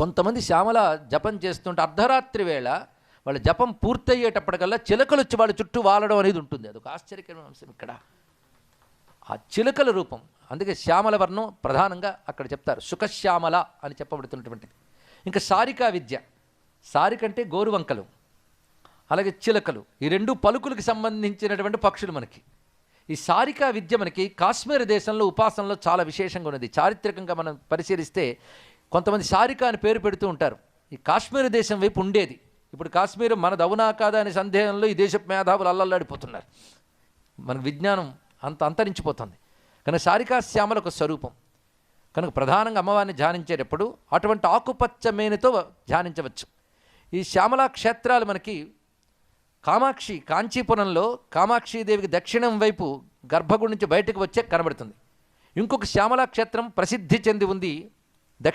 కొంతమంది శ్యామల జపం చేస్తుంటే అర్ధరాత్రి వేళ వాళ్ళ జపం పూర్తయ్యేటప్పటికల్లా చిలకలు వచ్చి వాళ్ళ చుట్టూ వాలడం అనేది ఉంటుంది. అదొక ఆశ్చర్యకరమైన అంశం ఇక్కడ. ఆ చిలకల రూపం అందుకే శ్యామల వర్ణం ప్రధానంగా అక్కడ చెప్తారు. సుఖశ్యామల అని చెప్పబడుతున్నటువంటిది. ఇంకా సారికా విద్య సారిక అంటే గోరువంకలు అలాగే చిలకలు ఈ రెండు పలుకులకు సంబంధించినటువంటి పక్షులు మనకి. ఈ సారికా విద్య మనకి కాశ్మీర్ దేశంలో ఉపాసనలో చాలా విశేషంగా ఉన్నది. చారిత్రకంగా మనం పరిశీలిస్తే కొంతమంది సారికా అని పేరు పెడుతూ ఉంటారు. ఈ కాశ్మీర్ దేశం వైపు ఉండేది. ఇప్పుడు కాశ్మీర్ మనది అవునా కాదా అనే సందేహంలో ఈ దేశ మేధావులు అల్లల్లాడిపోతున్నారు. మన విజ్ఞానం అంత అంతరించిపోతుంది. కనుక సారికా శ్యామల ఒక స్వరూపం. కనుక ప్రధానంగా అమ్మవారిని ధ్యానించేటప్పుడు అటువంటి ఆకుపచ్చ మేనితో ధ్యానించవచ్చు. ఈ శ్యామలా క్షేత్రాలు మనకి కామాక్షి కాంచీపురంలో కామాక్షిదేవికి దక్షిణం వైపు గర్భగుడి నుంచి బయటకు వచ్చే కనబడుతుంది. ఇంకొక శ్యామలా క్షేత్రం ప్రసిద్ధి చెంది ఉంది. దక్షిణ